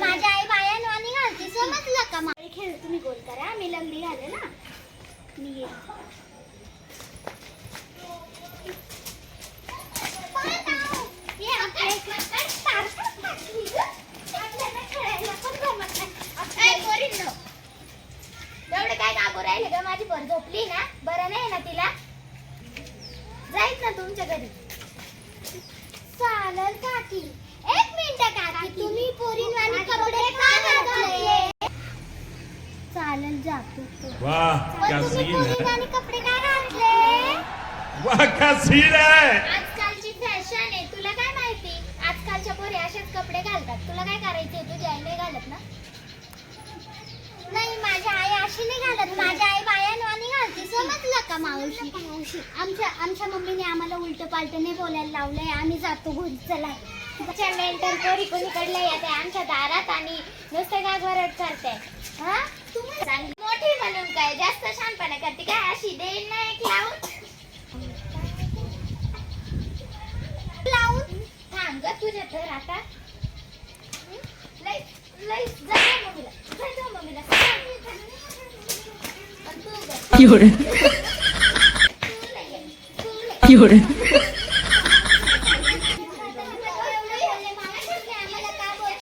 माझ्या आई बायान आणि घालते समजलं का मला खेळ तुम्ही गोल करा मी लंगडी घाले ना मी. ये. पण माझी पोर झोपली ना? बरं नाही ना तिला? जाईत ना तुमच्या घरी. चालेल काकी. एक मिनिट काकी. तुम्ही पोरींवाणी कपडे का घातले पण क्या सीन है? कपडे का घातले? वाह क्या सीन है? आजकालची फॅशन आहे. तुला काय माहिती? आजकालच्या पोरी असेच कपडे घालतात. तुला काय करायचे तुझी आई नाही घालत ना? नाही माझ्या आई अशी नाही घालत. माझ्या आई बायानवाणी घालते. समजलं का मावशी? मावशी आमच्या आमच्या मम्मीने आम्हाला उलट पालट नाही बोलायला लावलंय. आम्ही जातो घरी. चला. त्याच्या मेंटल पोरी कोणीकडल्या येते? आमच्या दारात आणि नुसते गागवरट करते. हा? तुम्ही चांगली मोठी म्हणून काय जास्त शानपणा करते काय अशी देईल ना एक लावून लावून थांब ग तुझ्या तर आता लय लय जा गं मम्मीला जा गं मम्मीला आणि तू गं, 有人， तू लय, तू लय. 有人，